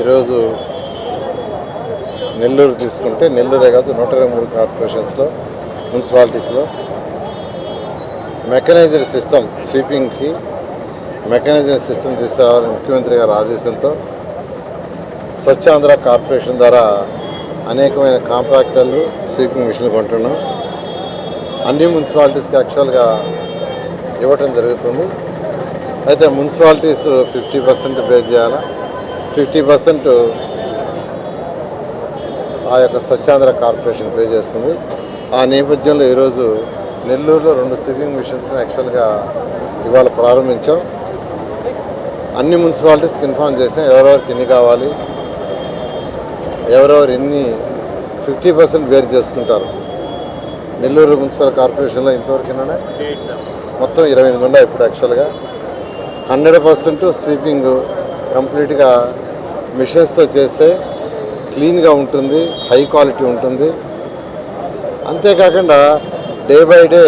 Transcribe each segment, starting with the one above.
ఈరోజు నెల్లూరు తీసుకుంటే నెల్లూరే కాదు నూట ఇరవై మూడు కార్పొరేషన్స్లో మున్సిపాలిటీస్లో. మెకనైజ్డ్ సిస్టమ్ స్వీపింగ్కి మెకనైజ్డ్ సిస్టమ్ తీసుకురావాలని ముఖ్యమంత్రి గారి ఆదేశంతో స్వచ్ఛాంధ్ర కార్పొరేషన్ ద్వారా అనేకమైన కాంపాక్టర్లు స్వీపింగ్ మిషన్లు కొంటున్నాం. అన్ని మున్సిపాలిటీస్కి యాక్చువల్గా ఇవ్వటం జరుగుతుంది. అయితే మున్సిపాలిటీస్ ఫిఫ్టీ పర్సెంట్ పే చేయాలా? ఫిఫ్టీ పర్సెంట్ ఆ యొక్క స్వచ్ఛాంధ్ర కార్పొరేషన్ పే చేస్తుంది. ఆ నేపథ్యంలో ఈరోజు నెల్లూరులో రెండు స్విమ్మింగ్ మిషన్స్ని యాక్చువల్గా ఇవాళ ప్రారంభించాం. అన్ని మున్సిపాలిటీస్కి ఇన్ఫార్మ్ చేసాం ఎవరెవరికి ఎన్ని కావాలి ఎవరెవరు ఎన్ని ఫిఫ్టీ పర్సెంట్ వేరు చేసుకుంటారు. నెల్లూరు మున్సిపల్ కార్పొరేషన్లో ఇంతవరకు మొత్తం ఇరవై ఎనిమిది ఉన్నాయి ఇప్పుడు యాక్చువల్గా. హండ్రెడ్ పర్సెంట్ స్వీపింగ్ కంప్లీట్గా మిషన్స్తో చేస్తే క్లీన్గా ఉంటుంది హై క్వాలిటీ ఉంటుంది. అంతేకాకుండా డే బై డే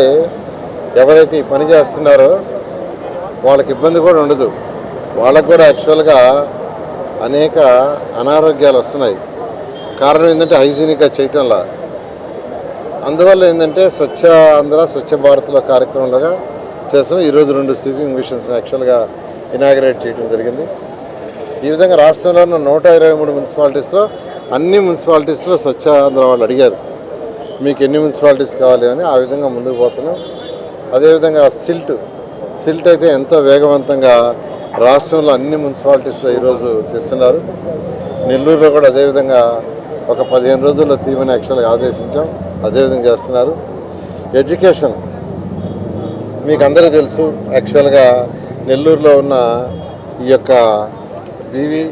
ఎవరైతే ఈ పని చేస్తున్నారో వాళ్ళకి ఇబ్బంది కూడా ఉండదు. వాళ్ళకు కూడా యాక్చువల్గా అనేక అనారోగ్యాలు వస్తున్నాయి. కారణం ఏంటంటే హైజీనిక్గా చేయటంలా అందువల్ల ఏంటంటే స్వచ్ఛ ఆంధ్ర స్వచ్ఛ భారత్లో కార్యక్రమంలోగా చేస్తున్నాం. ఈరోజు రెండు స్వీపింగ్ మిషన్స్ యాక్చువల్గా ఇనాగ్రేట్ చేయడం జరిగింది. ఈ విధంగా రాష్ట్రంలో ఉన్న నూట ఇరవై మూడు మున్సిపాలిటీస్లో అన్ని మున్సిపాలిటీస్లో స్వచ్ఛ ఆంధ్ర వాళ్ళు అడిగారు. మీకు ఎన్ని మున్సిపాలిటీస్ కావాలి అని ఆ విధంగా ముందుకు పోతున్నాం. అదేవిధంగా సిల్ట్ సిల్ట్ అయితే ఎంతో వేగవంతంగా రాష్ట్రంలో అన్ని మున్సిపాలిటీస్లో ఈరోజు తెస్తున్నారు నెల్లూరులో కూడా అదేవిధంగా ఒక పదిహేను రోజుల్లో తీయమని యాక్చువల్గా ఆదేశించాం. అదేవిధంగా చేస్తున్నారు. ఎడ్యుకేషన్ మీకు అందరికీ తెలుసు యాక్చువల్గా నెల్లూరులో ఉన్న ఈ యొక్క వివి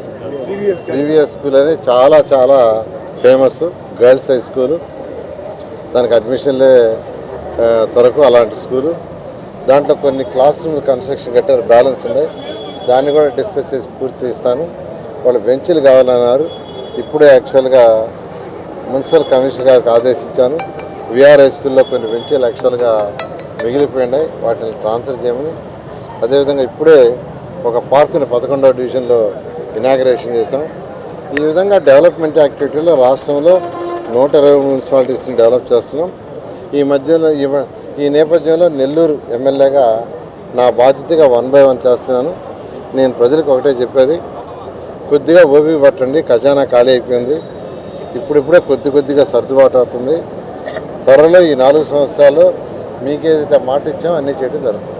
వివిఎస్ స్కూల్ అనేది చాలా చాలా ఫేమస్. Girls high school. దానికి అడ్మిషన్లే ఆ, అలాంటి స్కూలు. దాంట్లో కొన్ని క్లాస్ రూమ్ కన్స్ట్రక్షన్ కట్టారు బ్యాలెన్స్ ఉన్నాయి దాన్ని కూడా డిస్కస్ చేసి పూర్తి చేస్తాను. వాళ్ళు బెంచీలు కావాలన్నారు. ఇప్పుడే యాక్చువల్గా మున్సిపల్ కమిషనర్ గారికి ఆదేశించాను. విఆర్ హై స్కూల్లో కొన్ని బెంచీలు యాక్చువల్గా మిగిలిపోయినాయి వాటిని ట్రాన్స్ఫర్ చేయమని. అదేవిధంగా ఇప్పుడే ఒక పార్కుని పదకొండవ డివిజన్లో ఇనాగ్రేషన్ చేశాం. ఈ విధంగా డెవలప్మెంట్ యాక్టివిటీలో రాష్ట్రంలో నూట ఇరవై మున్సిపాలిటీస్ని డెవలప్ చేస్తున్నాం. ఈ మధ్యలో ఈ ఈ నేపథ్యంలో నెల్లూరు ఎమ్మెల్యేగా నా బాధ్యతగా వన్ బై వన్ చేస్తున్నాను. నేను ప్రజలకు ఒకటే చెప్పేది కొద్దిగా ఓపిక పట్టండి ఖజానా ఖాళీ అయిపోయింది. ఇప్పుడిప్పుడే కొద్ది కొద్దిగా సర్దుబాటు అవుతుంది. త్వరలో ఈ నాలుగు సంవత్సరాలు మీకేదైతే మాట ఇచ్చామో అన్నీ చేయడం జరుగుతుంది.